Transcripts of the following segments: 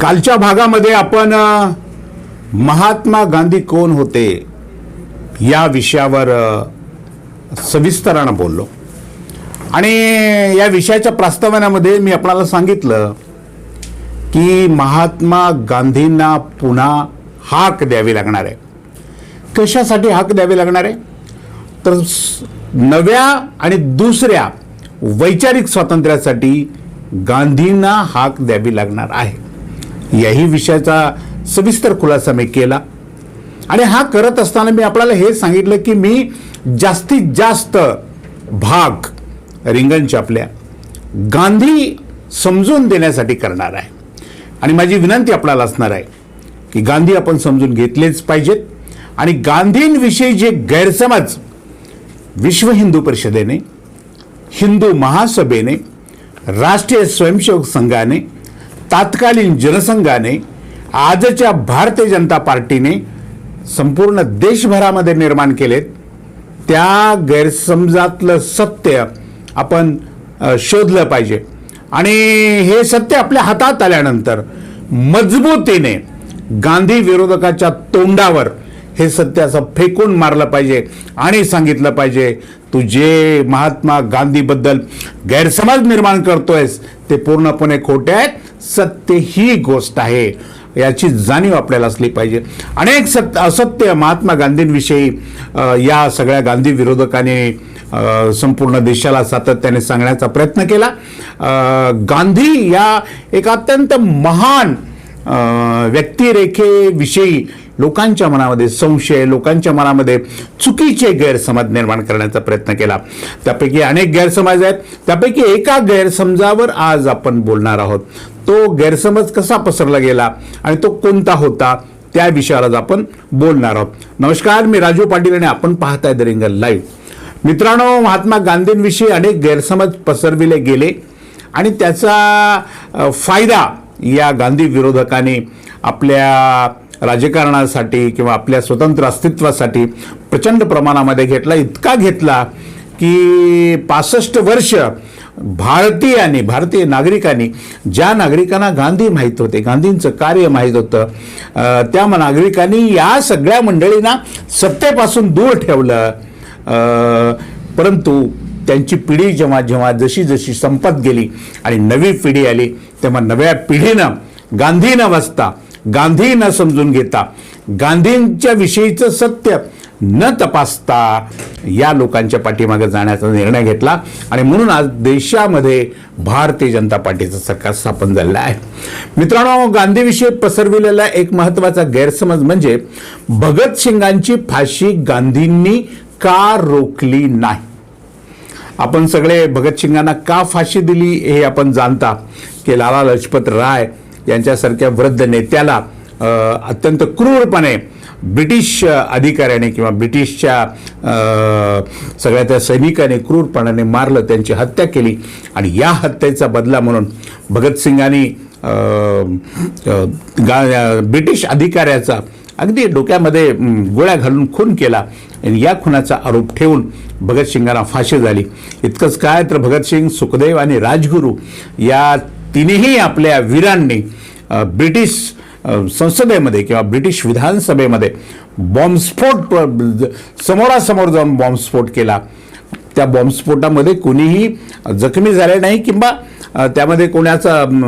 कालच्या भागामध्ये आपण महात्मा गांधी कोण होते या विषयावर सविस्तरानं बोललो. आणि या विषयाच्या प्रस्तावनामध्ये मी आपणाला सांगितलं की महात्मा गांधींना पुन्हा हाक द्यावी लागणार आहे. कशासाठी हाक द्यावी लागणार आहे? तर नव्या आणि दुसऱ्या वैचारिक स्वातंत्र्यासाठी गांधींना हाक द्यावी लागणार आहे. याही विषयाचा सविस्तर खुलासा मी केला. आणि हा करत असताना मी आपल्याला हे सांगितलं की मी जास्तीत जास्त भाग रिंगण छापल्या गांधी समजून देण्यासाठी करणार आहे. आणि माझी विनंती आपल्याला असणार आहे की गांधी आपण समजून घेतलेच पाहिजेत. आणि गांधींविषयी जे गैरसमज विश्व हिंदू परिषदेने हिंदू महासभेने राष्ट्रीय स्वयंसेवक संघाने तात्कालीन जनसंघाने आजच्या भारतीय जनता पार्टीने संपूर्ण देशभरामध्ये निर्माण केलेत. त्या गैरसमजातलं सत्य आपण शोधलं पाहिजे. आणि हे सत्य आपल्या हातात आल्यानंतर मजबूतीने गांधी विरोधकाच्या तोंडावर हे सत्य असं फेकून मारलं पाहिजे आणि सांगितलं पाहिजे. तू जे महात्मा गांधीबद्दल गैरसमज निर्माण करतोयस ते पूर्णपणे खोटे आहेत. सत्य ही गोष्ट आहे. याची जाणीव आपल्याला असली पाहिजे. अनेक सत्य असत्य महात्मा गांधींविषयी या सगळ्या गांधी विरोधकाने संपूर्ण देशाला सातत्याने सांगण्याचा प्रयत्न केला. गांधी या एक अत्यंत महान व्यक्तिरेखेविषयी लोकांच्या मनामध्ये संशय लोकांच्या मनामध्ये चुकीचे गैरसमज निर्माण करण्याचा प्रयत्न केला. त्यापैकी अनेक गैरसमज आहेत. त्यापैकी एका गैरसमजावर आज आपण बोलणार आहोत. तो गैरसमज कसा पसरला गेला आणि तो कोणता होता त्या विषयावर आज आपण बोलणार आहोत. नमस्कार मी राजू पाटील आणि आपण पाहताय द रिंगल लाईव्ह. मित्रांनो महात्मा गांधींविषयी अनेक गैरसमज पसरविले गेले आणि त्याचा फायदा या गांधी विरोधकाने आपल्या राजकारणासाठी किंवा आपल्या स्वतंत्र अस्तित्वासाठी प्रचंड प्रमाणामध्ये घेतला इतका घेतला की पासष्ट वर्ष भारतीयांनी भारतीय नागरिकांनी ज्या नागरिकांना गांधी माहीत होते गांधींचं कार्य माहीत होतं त्या नागरिकांनी या सगळ्या मंडळींना सत्तेपासून दूर ठेवलं. परंतु त्यांची पिढी जेव्हा जेव्हा जशी जशी संपत गेली आणि नवी पिढी आली तेव्हा नव्या पिढीनं गांधी न वाचता गांधी न समजून घेता गांधींच्या विषयीचं सत्य न तपासता या लोकांच्या पाठीमागे जाण्याचा निर्णय घेतला. आणि म्हणून आज देशामध्ये भारतीय जनता पार्टीचं सरकार स्थापन झालेलं आहे. मित्रांनो गांधीविषयी पसरविलेला एक महत्त्वाचा गैरसमज म्हणजे भगतसिंगांची फाशी गांधींनी का रोखली नाही? आपण सगळे भगतसिंगांना का फाशी दिली हे आपण जाणता की लाला लजपत राय यांच्यासारख्या वृद्ध नेत्याला अत्यंत क्रूरपणे ब्रिटिश अधिकाऱ्याने किंवा ब्रिटिशच्या सगळ्या त्या सैनिकाने क्रूरपणाने मारलं त्यांची हत्या केली. आणि या हत्येचा बदला म्हणून भगतसिंगांनी गा- ब्रिटिश अधिकाऱ्याचा अगदी डोक्यामध्ये गोळ्या घालून खून केला. आणि या खुनाचा आरोप ठेवून भगतसिंगांना फाशी झाली. इतकंच काय तर भगतसिंग सुखदेव आणि राजगुरू या तिनेही आपल्या वीरांनी ब्रिटिश संसदेमध्ये किंवा ब्रिटिश विधानसभेमध्ये बॉम्बस्फोट समोरासमोर जाऊन बॉम्बस्फोट केला. त्या बॉम्बस्फोटामध्ये कोणीही जखमी झाले नाही किंवा त्यामध्ये कोणाचं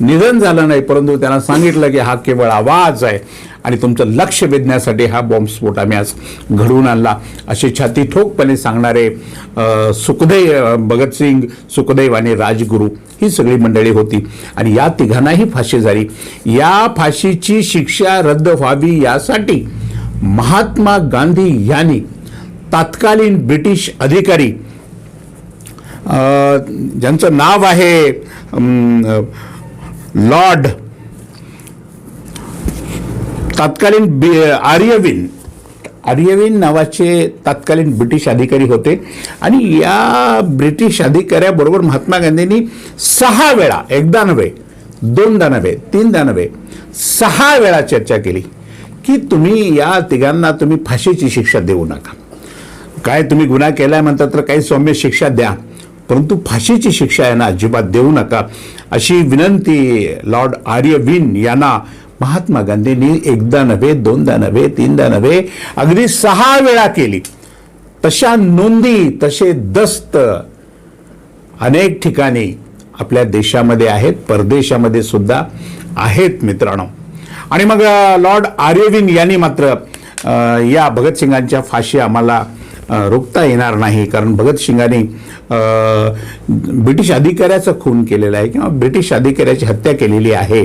निधन झालं नाही परंतु त्यांना सांगितलं की हा केवळ आवाज आहे. आणि तुमचं लक्ष वेधण्यासाठी हा बॉम्बस्फोट आम्ही आज घडवून आणला. असे छाती ठोकपणे सांगणारे सुखदैव भगतसिंग सुखदैव आणि राजगुरू ही सगळी मंडळी होती. आणि या तिघांनाही फाशी झाली. या फाशीची शिक्षा रद्द व्हावी यासाठी महात्मा गांधी यांनी तात्कालीन ब्रिटिश अधिकारी ज्यांचं नाव आहे लॉर्ड तत्कालीन बी आर्यविन आर्यविन नावाचे तत्कालीन ब्रिटिश अधिकारी होते. आणि या ब्रिटिश अधिकाऱ्याबरोबर महात्मा गांधींनी सहा वेळा एकदा नव्हे दोनदा नव्हे तीनदा नव्हे सहा वेळा चर्चा केली की तुम्ही या तिघांना तुम्ही फाशीची शिक्षा देऊ नका. काय तुम्ही गुन्हा केलाय म्हणतात तर काही सौम्य शिक्षा द्या परंतु फाशीची शिक्षा यांना अजिबात देऊ नका. अशी विनंती लॉर्ड आर्यवीन यांना महात्मा गांधींनी एकदा नव्हे दोनदा नव्हे तीनदा नव्हे अगदी सहा वेळा केली. तशा नोंदी तसे दस्त अनेक ठिकाणी आपल्या देशामध्ये आहेत परदेशामध्ये सुद्धा आहेत मित्रांनो. आणि मग लॉर्ड आर्यविन यांनी मात्र या भगतसिंगांच्या फाशी आम्हाला रोखता येणार नाही. कारण भगतसिंगाने ब्रिटिश अधिकाऱ्याचा खून केलेला आहे किंवा ब्रिटिश अधिकाऱ्याची हत्या केलेली आहे.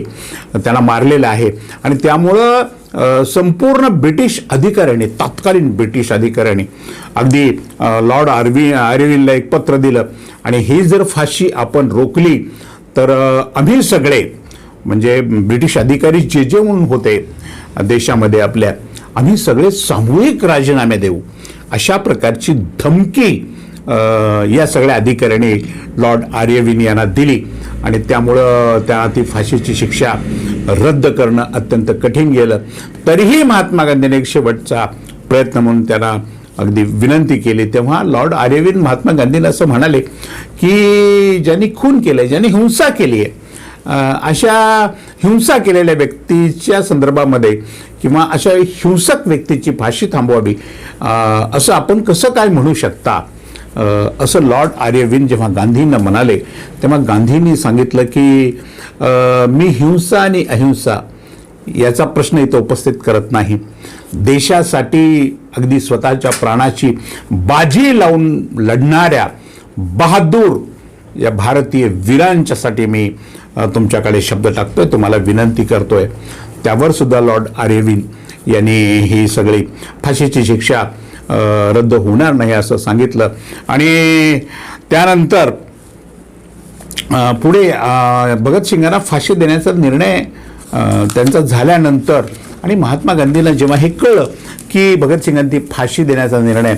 त्याला मारलेलं आहे. आणि त्यामुळं संपूर्ण ब्रिटिश अधिकाऱ्याने तत्कालीन ब्रिटिश अधिकाऱ्यांनी अगदी लॉर्ड आर्वी आर्विनला एक पत्र दिलं. आणि ही जर फाशी आपण रोखली तर आम्ही सगळे म्हणजे ब्रिटिश अधिकारी जे जे म्हणून होते देशामध्ये आपल्या आम्ही सगळे सामूहिक राजीनामे देऊ. अशा प्रकारची धमकी या सगळ्या अधिकाऱ्यांनी लॉर्ड आर्यविन यांना दिली आणि त्यामुळं त्या ती फाशीची शिक्षा रद्द करणं अत्यंत कठीण गेलं. तरीही महात्मा गांधीने एक शेवटचा प्रयत्न म्हणून त्यांना अगदी विनंती केली. तेव्हा लॉर्ड आर्यविन महात्मा गांधींना असं म्हणाले की ज्यांनी खून केलं ज्यांनी हिंसा केली आहे अशा हिंसा केलेल्या व्यक्तीच्या संदर्भामध्ये किंवा अशा हिंसक व्यक्तीची फाशी थांबवावी. असं आपण कसं काय म्हणू शकता? असं लॉर्ड आर्यविन जेव्हा गांधींना म्हणाले तेव्हा गांधींनी सांगितलं की मी हिंसा आणि अहिंसा याचा प्रश्न इथं उपस्थित करत नाही. देशासाठी अगदी स्वतःच्या प्राणाची बाजी लावून लढणाऱ्या बहादूर या भारतीय वीरांच्यासाठी मी तुमच्याकडे शब्द टाकतोय. तुम्हाला विनंती करतोय. त्यावर सुद्धा लॉर्ड आर्यविन यांनी ही सगळी फाशीची शिक्षा रद्द होणार नाही असं सांगितलं. आणि त्यानंतर पुढे भगतसिंगांना फाशी देण्याचा निर्णय त्यांचा झाल्यानंतर आणि महात्मा गांधींना जेव्हा हे कळलं की भगतसिंगांनी फाशी देण्याचा निर्णय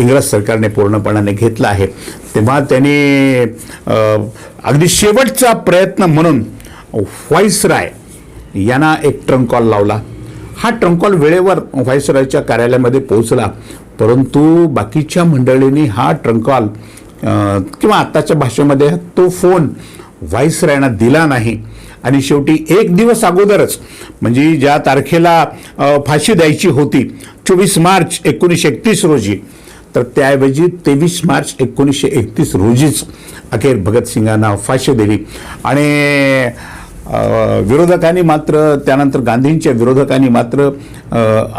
इंग्रज सरकारने पूर्णपणाने घेतला आहे तेव्हा त्यांनी अगदी शेवटचा प्रयत्न म्हणून व्हाईसराय यांना एक ट्रंक कॉल लावला. हा ट्रंक कॉल वेळेवर व्हाईसरायच्या कार्यालयामध्ये पोहोचला. परंतु बाकीच्या मंडळींनी हा ट्रंक कॉल किंवा आत्ताच्या भाषेमध्ये तो फोन व्हाईसरायांना दिला नाही. आणि शेवटी एक दिवस अगोदरच म्हणजे ज्या तारखेला फाशी द्यायची होती चोवीस मार्च एकोणीसशे एकतीस रोजी तर त्याऐवजी तेवीस मार्च एकोणीसशे एकतीस रोजीच अखेर भगतसिंगांना फाशी दिली. आणि विरोधकांनी मात्र त्यानंतर गांधींच्या विरोधकांनी मात्र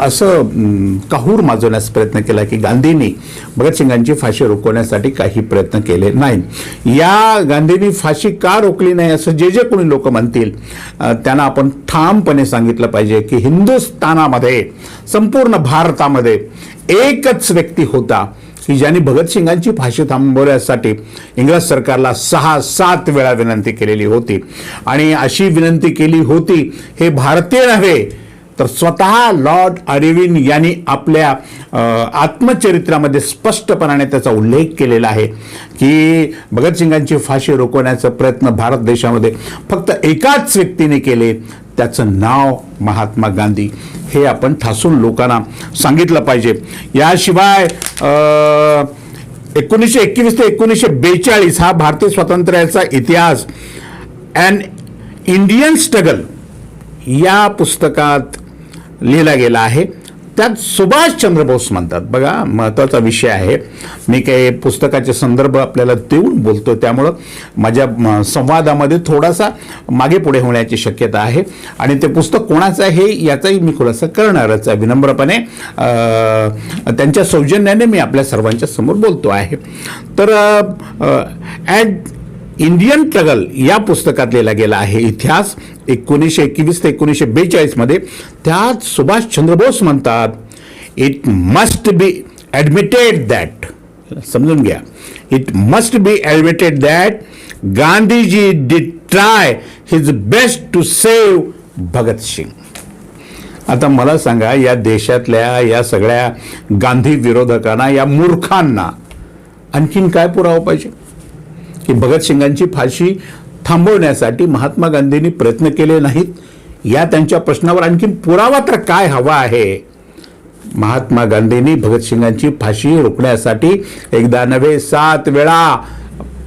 असं काहूर माजवण्यास प्रयत्न केला की गांधींनी भगतसिंगांची फाशी रोखवण्यासाठी काही प्रयत्न केले नाही या गांधींनी फाशी का रोखली नाही असं जे जे कोणी लोक म्हणतील त्यांना आपण ठामपणे सांगितलं पाहिजे की हिंदुस्थानामध्ये संपूर्ण भारतामध्ये एकच व्यक्ती होता की ज्यांनी भगतसिंगांची फाशी थांबवण्यासाठी इंग्रज सरकारला सहा सात वेळा विनंती केलेली होती. आणि अशी विनंती केली होती हे भारतीय नव्हे तर स्वतः लॉर्ड अरेविन यांनी आपल्या आत्मचरित्रामध्ये स्पष्टपणाने त्याचा उल्लेख केलेला आहे की भगतसिंगांची फाशी रोखवण्याचा प्रयत्न भारत देशामध्ये फक्त एकाच व्यक्तीने केले त्याचं नाव महात्मा गांधी. हे आपण ठासून लोकांना सांगितलं पाहिजे. याशिवाय एकोणीसशे एकवीस ते एकोणीसशे बेचाळीस हा भारतीय स्वातंत्र्याचा इतिहास. अँड इंडियन स्ट्रगल या पुस्तकात लिहिला गेला आहे. त्यात सुभाषचंद्र बोस म्हणतात. बघा महत्त्वाचा विषय आहे. मी काही पुस्तकाचे संदर्भ आपल्याला देऊन बोलतो त्यामुळं माझ्या संवादामध्ये थोडासा मागे पुढे होण्याची शक्यता आहे. आणि ते पुस्तक कोणाचं आहे याचाही मी खुलासा करणारच आहे. विनम्रपणे त्यांच्या सौजन्याने मी आपल्या सर्वांच्या समोर बोलतो आहे. तर ॲड इंडियन ट्रगल या पुस्तकात लिहिला गेला आहे. इतिहास एकोणीसशे एकवीस ते एकोणीसशे बेचाळीसमध्ये त्यात सुभाषचंद्र बोस म्हणतात it must be admitted that समजून घ्या. It must be admitted that Gandhiji did try his best to save Bhagat Singh आता मला सांगा या देशातल्या या सगळ्या गांधी विरोधकांना या मूर्खांना आणखीन काय पुरावा पाहिजे? की भगतसिंगांची फाशी थांबवण्यासाठी महात्मा गांधींनी प्रयत्न केले नाहीत. या त्यांच्या प्रश्नावर आणखीन पुरावा तर काय हवा आहे? महात्मा गांधींनी भगतसिंगांची फाशी रोखण्यासाठी एकदा नव्हे सात वेळा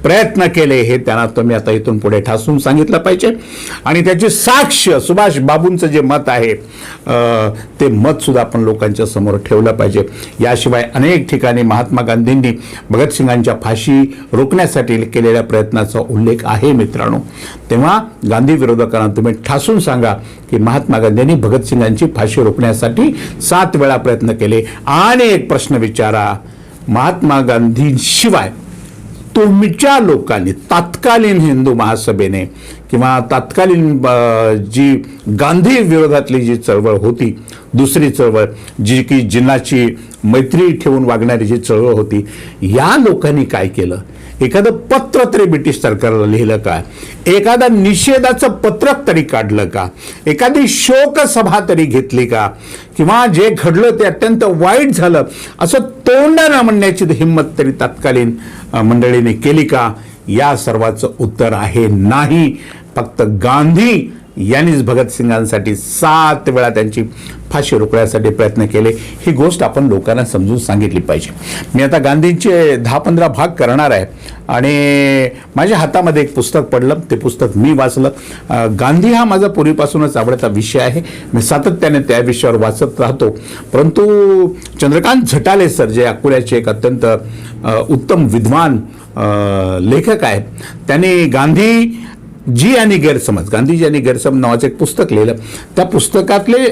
प्रयत्न केले हे त्यांना तुम्ही आता इथून पुढे ठासून सांगितलं पाहिजे. आणि त्याची साक्ष सुभाष बाबूंचं जे मत आहे ते मत सुद्धा आपण लोकांच्या समोर ठेवलं पाहिजे. याशिवाय अनेक ठिकाणी महात्मा गांधींनी भगतसिंगांच्या फाशी रोखण्यासाठी केलेल्या प्रयत्नाचा उल्लेख आहे मित्रांनो. तेव्हा गांधी विरोधकांना तुम्ही ठासून सांगा की महात्मा गांधींनी भगतसिंगांची फाशी रोखण्यासाठी सात वेळा प्रयत्न केले. आणि एक प्रश्न विचारा. महात्मा गांधींशिवाय तुमच्या लोकांनी तात्कालीन हिंदू महासभेने किंवा तत्कालीन जी गांधी विरोधातली जी चळवळ होती दुसरी चळवळ जी की जिन्नाची मैत्री ठेवून वागणारी जी चळवळ होती या लोकांनी काय केलं? एखादं पत्र तरी ब्रिटिश सरकारला लिहिलं का? एखादा निषेधाचं पत्रक तरी काढलं का? एखादी शोकसभा तरी घेतली का? किंवा जे घडलं ते अत्यंत वाईट झालं असं तोंडानं म्हणण्याची हिंमत तरी तत्कालीन मंडळीने केली का? या सर्वाचं उत्तर आहे नाही. फक्त गांधी यांनीच भगतसिंगांसाठी सात वेळा त्यांची फाशी रोखण्यासाठी प्रयत्न केले. ही गोष्ट आपण लोकांना समजून सांगितली पाहिजे. मी आता गांधींचे दहा पंधरा भाग करणार आहे. आणि माझ्या हातामध्ये एक पुस्तक पडलं. ते पुस्तक मी वाचलं. गांधी हा माझा पूर्वीपासूनच आवडता विषय आहे. मी सातत्याने त्या विषयावर वाचत राहतो. परंतु चंद्रकांत झटाले सर जे अकोल्याचे एक अत्यंत उत्तम विद्वान लेखक आहेत त्यांनी गांधी जी आणि गैरसमज गांधीजी आणि गैरसमज नावाचं एक पुस्तक लिहिलं. त्या पुस्तकातले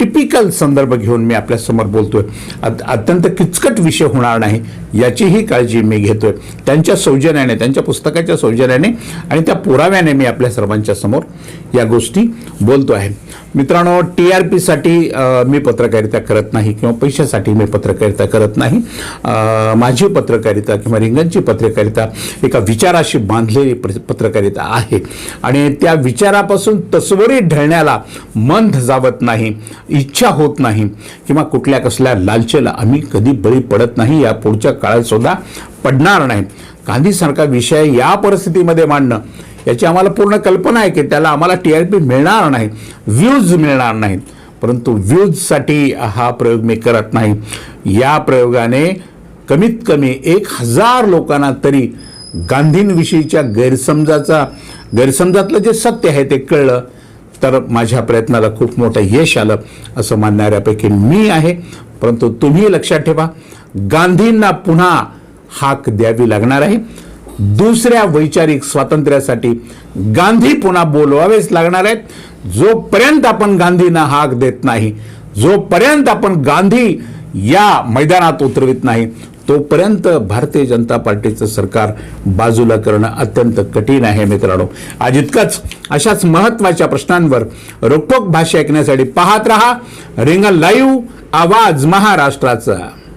टिपिकल संदर्भ घेऊन मी आपल्यासमोर बोलतोय. अत्यंत किचकट विषय होणार नाही याचीही काळजी मी घेतोय. त्यांच्या सौजन्याने त्यांच्या पुस्तकाच्या सौजन्याने आणि त्या पुराव्याने मी आपल्या सर्वांच्या समोर या गोष्टी बोलतो आहे. मित्रांनो टी आर पीसाठी मी पत्रकारिता करत नाही किंवा पैशासाठी मी पत्रकारिता करत नाही. माझी पत्रकारिता किंवा रिंगणची पत्रकारिता एका विचाराशी बांधलेली पत्रकारिता आहे. आणि त्या विचारापासून तसवरी ढळण्याला मन धजावत नाही इच्छा होत नाही किंवा कुठल्या कसल्या लालचेला आम्ही कधी बळी पडत नाही या पुढच्या काळात सुद्धा पडणार नाही. गांधीसारखा विषय या परिस्थितीमध्ये मांडणं याची आम्हाला पूर्ण कल्पना आहे की त्याला आम्हाला टी आर पी मिळणार नाही व्ह्यूज मिळणार नाहीत. परंतु व्ह्यूजसाठी हा प्रयोग मी करत नाही. या प्रयोगाने कमीत कमी एक हजार लोकांना तरी गांधींविषयीच्या गैरसमजाचा गैरसमजातलं जे सत्य आहे ते कळलं तर माझ्या प्रयत्नाला खूप मोठं यश आलं असं मानणाऱ्यापैकी मी आहे. परंतु तुम्ही लक्षात ठेवा गांधींना पुन्हा हाक द्यावी लागणार आहे. दुसऱ्या वैचारिक स्वातंत्र्यासाठी गांधी पुन्हा बोलवावेच लागणार आहेत. जोपर्यंत आपण गांधींना हाक देत नाही जोपर्यंत आपण गांधी या मैदानात उतरवित नाही तोपर्यंत भारतीय जनता पार्टीचं सरकार बाजूला करणं अत्यंत कठीण आहे मित्रांनो. आज इतकंच. अशाच महत्त्वाच्या प्रश्नांवर रोखोक भाषा ऐकण्यासाठी पाहत रहा. रिंगण लाईव्ह आवाज महाराष्ट्राचा.